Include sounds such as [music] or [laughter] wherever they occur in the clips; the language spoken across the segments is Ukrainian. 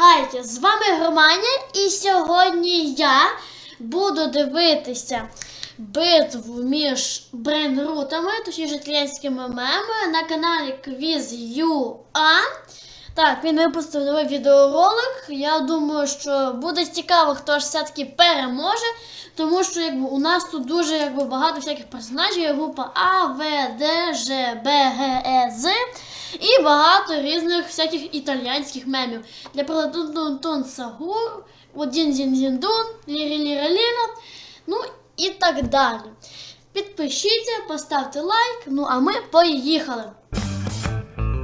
Гайки, з вами Громаня, і сьогодні я буду дивитися битву між брейнрутами, точніше італійськими мемами на каналі Quiz.ua. Так, він випустив новий відеоролик. Я думаю, що буде цікаво, хто ж все-таки переможе. Тому що якби, у нас тут дуже якби, багато всяких персонажів, є група А, В, Д, Ж, Б, Г, Е, З. І багато різних всяких італійських мемів. Для прикладу сагур, один зін зін дун, лірі ліра ліра, ну і так далі. Підпишіться, поставте лайк, ну а ми поїхали.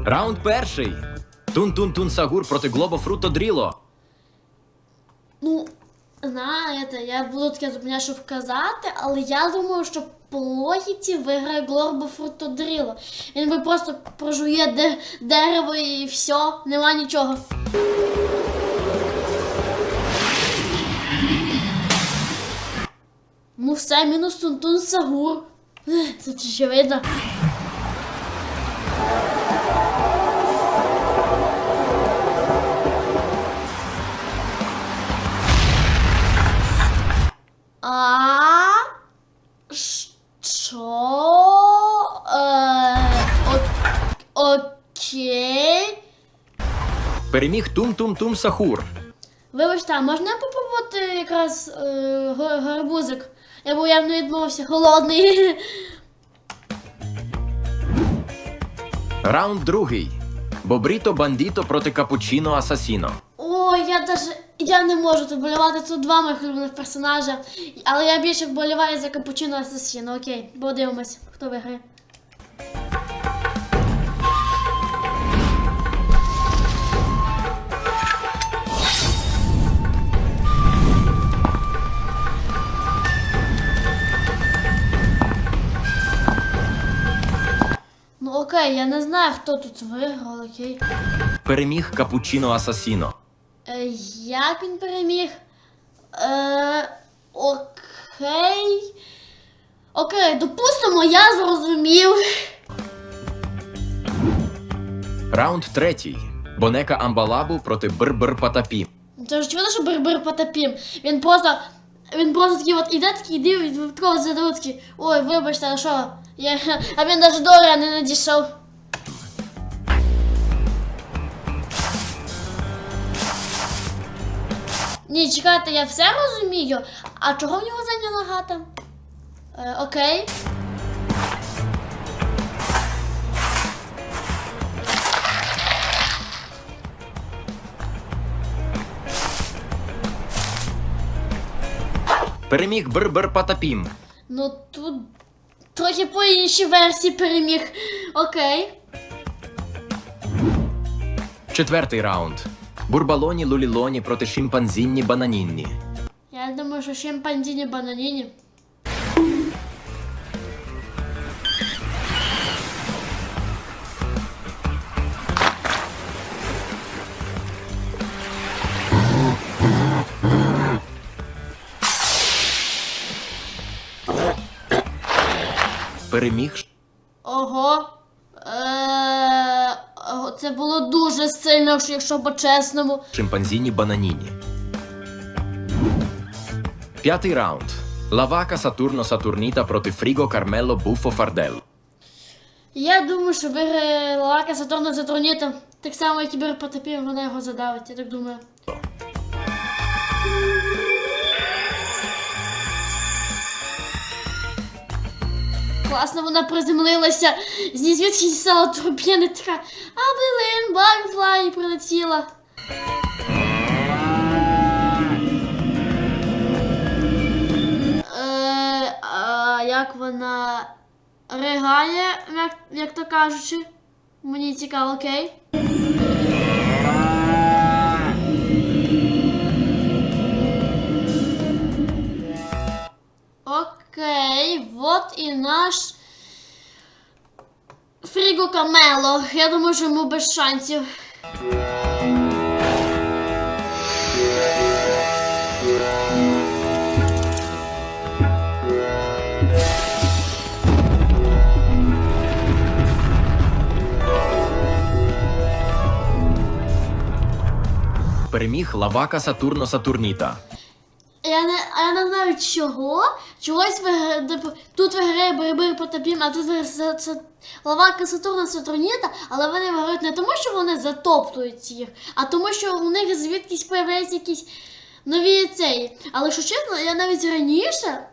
Раунд перший. Тун-тун-тун Сагур проти Глобо Фруто Дріло. Ну, знаєте, я буду таке зупиняти, щоб вказати, але я думаю, що по виграє Глорбо Фрутодріло. Він би просто прожує де- дерево і все, нема нічого. Ну все, мінус Тунтун Сагур. Це очевидно. Переміг Тум-Тум-Тум Сахур. Вибачте, а можна попробувати якраз е, га- гарбузик? Я бо явно відмовився, голодний. [laughs] Раунд другий. Бобріто Бандіто проти Капучино Асасіно. Ой, я даже я не можу тут болювати. Тут два моїх улюблених персонажа. Але я більше вболіваю за капучино асасіно. Окей, подивимось, хто виграє. Окей, я не знаю, хто тут виграв, окей. Переміг Капучино Асасіно. Е, як він переміг? Е, окей. Окей, допустимо, я зрозумів. Раунд третій. Бонека Амбалабу проти Бр-Бр Патапі. Це ж очевидно, що Бербер потопім. Він просто. Він просто такий от іде такий дивить, випадково задає такий, ой, вибачте, а що? Я, [laughs] а він навіть до не надійшов. Ні, чекайте, я все розумію. А чого в нього задня нога там? Е, окей. Переміг Бр-Бр Патапім. Ну тут трохи по іншій версії переміг. Окей. Четвертий раунд. Бурбалоні Лулілоні проти Шимпанзінні Бананінні. Я думаю, що шимпанзіні бананіні. Переміг Ого. Е, це було дуже сильно, якщо по-чесному. Шимпанзіні Бананіні. П'ятий раунд. Лавака Сатурно Сатурніта проти Фріго Кармело Буфо Фардел. Я думаю, що виграє Лака Сатурна Сатурніта. Так само, як і Берпотопів, вона його задавить, я так думаю. Класно вона приземлилася. З ній звідки стала турбіни така. А блин, Барфлай прилетіла. Е, як вона ригає, як, як то кажучи. Мені цікаво, окей. Окей, вот і наш Фріго Камело. Я думаю, що йому без шансів. Переміг Лавака Сатурно Сатурніта. Я не, я не знаю чого. Чогось виграє, типу, тут виграє Бербер Потапім, а тут Лавака Сатурна Сатурніта, але вони виграють не тому, що вони затоптують їх, а тому, що у них звідкись появляються якісь нові цей. Але що чесно, я навіть раніше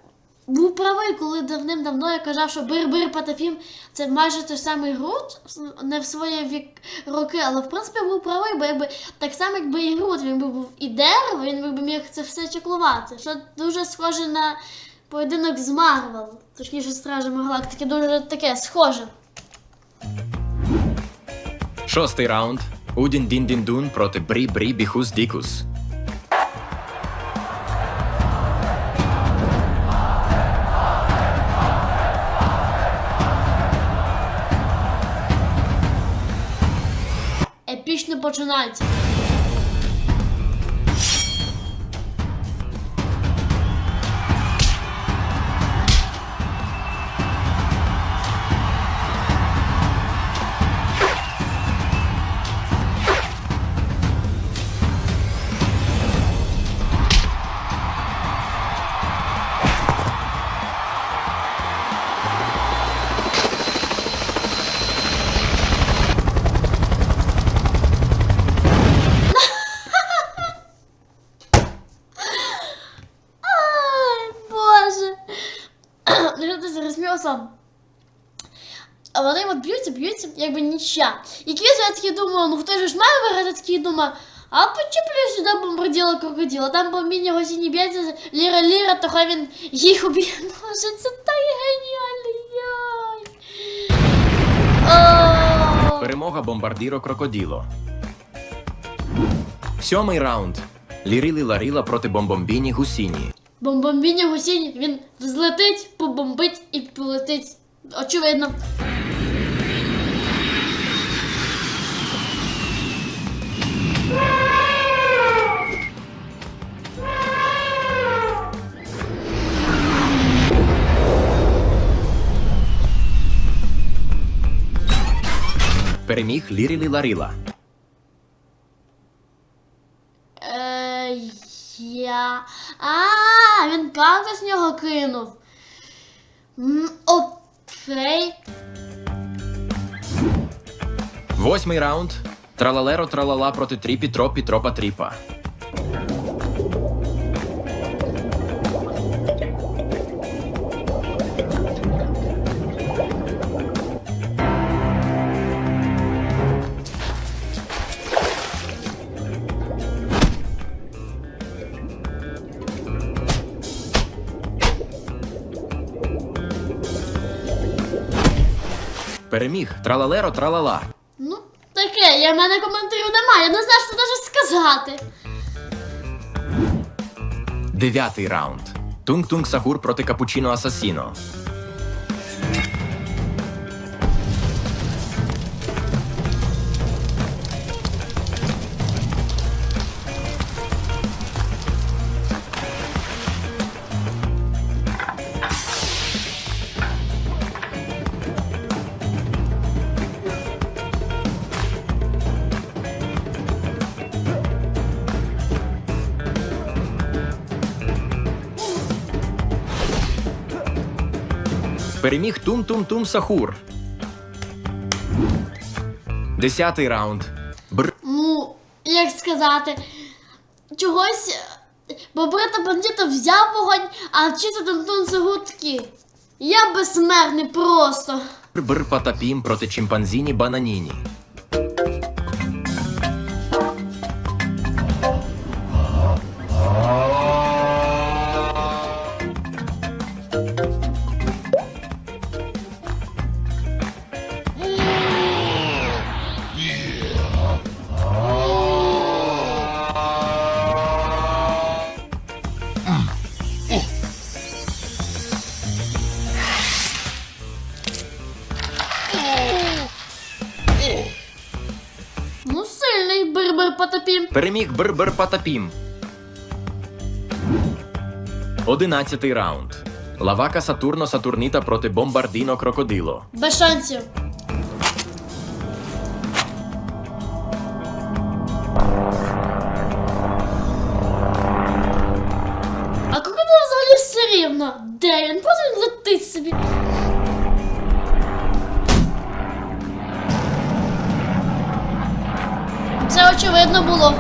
був правий, коли давним-давно я казав, що Бир-Бир Потапім це майже той самий Грут, не в свої вік роки, але в принципі був правий, бо якби так само, якби і Грут, він би був і дерево, він би міг це все чеклувати. Що дуже схоже на поєдинок з Марвел, точніше Стражами Галактики, дуже таке схоже. Шостий раунд. Удін Дін Дін Дун проти Брі Брі Біхус Дікус. Епічно починається. Б'ються, якби нічя. І квіз я такий думаю, ну хто ж має виграти такий думаю, а почеплю сюди бомбарділа крокодила. Там по міні госіні б'ється ліра ліра, то хай він їх уб'є. [laughs] Боже, це так геніально. Перемога бомбардіро Крокоділо. Сьомий раунд. Лірілі Ларіла проти Бомбомбіні Гусіні. Бомбомбіні гусінь, він взлетить, побомбить і полетить. Очевидно. Переміг Лірілі Ларіла. Е, я. А, він кактус з нього кинув. М, Окей. Восьмий раунд. Тралалеро тралала проти Тріпі Тропі Тропа Тріпа. Переміг Тралалеро тралала. Ну, таке, я в мене коментарів немає, я не знаю, що навіть сказати. Дев'ятий раунд. Тунг-Тунг Сагур проти Капучино Асасіно. Переміг Тум-Тум-Тум Сахур. Десятий раунд. Бр. Ну, як сказати, чогось. Бобрита бандита взяв вогонь, а чисто там тунцегутки. Я безсмертний просто. Бр Патапім проти Чимпанзіні Бананіні. Бир-бир потопім. Переміг Бр-Бр Патапім. Одинадцятий раунд. Лавака Сатурно Сатурніта проти Бомбардіно Крокодило. Без шансів. Очевидно було.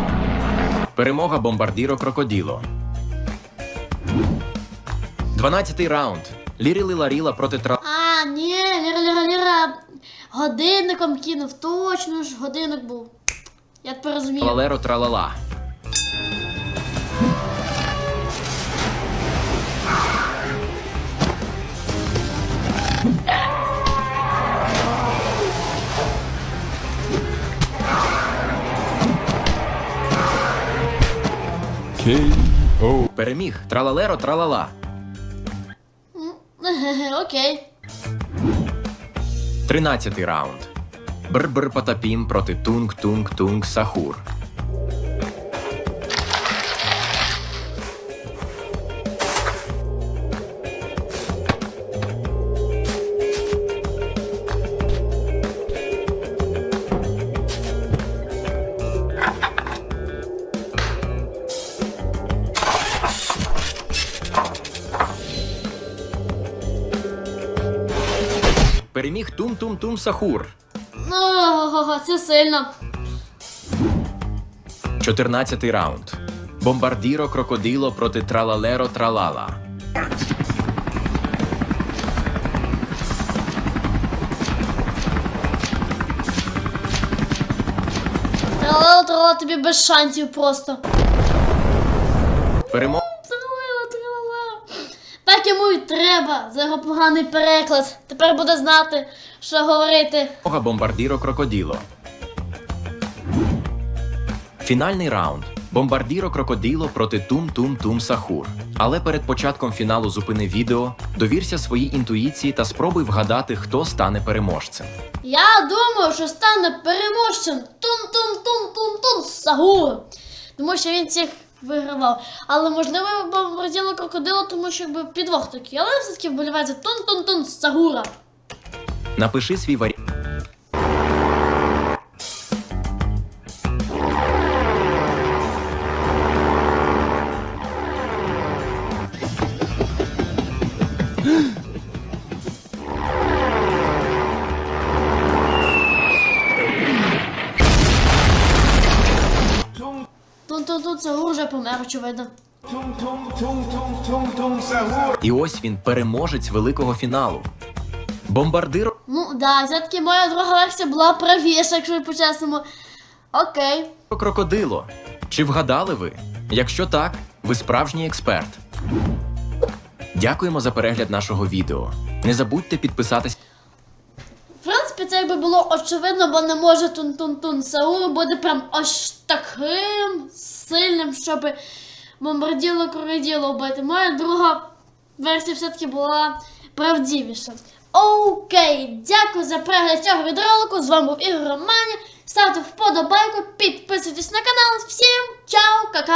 Перемога бомбардіро Крокоділо. 12-й раунд. Ліріли Ларіла проти тра... А, ні, Ліра, Ліра, годинником кинув. Точно ж, годинник був. Я тепер розумію. Лалеро Тралала. Переміг Тралалеро Тралала. [laughs] Окей. 13-й раунд. Бр-бр-патапім проти Тунг-Тунг-Тунг Сахур. Тум-Тум-Тум Сахур. Ну, це сильно. 14-й раунд. Бомбардіро Крокодило проти Тралалеро Тралала. Тралала, тралала, тобі без шансів просто. Перемога. Так йому й треба за його поганий переклад. Тепер буде знати, що говорити. Бомбардіро Крокодило. Фінальний раунд. Бомбардіро Крокодило проти Тум-Тум-Тум Сахур. Але перед початком фіналу зупини відео, довірся своїй інтуїції та спробуй вгадати, хто стане переможцем. Я думаю, що стане переможцем Тун-тун-тун-тун-тун Сагур. Тому що він всіх вигравав. Але можливо б бомбарділо крокодила, тому що підвох такий. Але все-таки вболіває за тон-тон-тон Сагура. Напиши свій варіант. Тун-тун-тун Сагур вже помер, очевидно. І ось він переможець великого фіналу. Бомбардиро Ну, да, все-таки моя друга версія була правіша, якщо по-чесному. Окей. Крокодило. Чи вгадали ви? Якщо так, ви справжній експерт. Дякуємо за перегляд нашого відео. Не забудьте підписатися. Якби було очевидно, бо не може тун-тун-тун Саур буде прям аж таким сильним, щоб бомбарділо крокоділо вбити. Моя друга версія все-таки була правдивіша. Окей, дякую за перегляд цього відеоролику. З вами був Ігор Романі. Ставте вподобайку, підписуйтесь на канал. Всім чао, кака!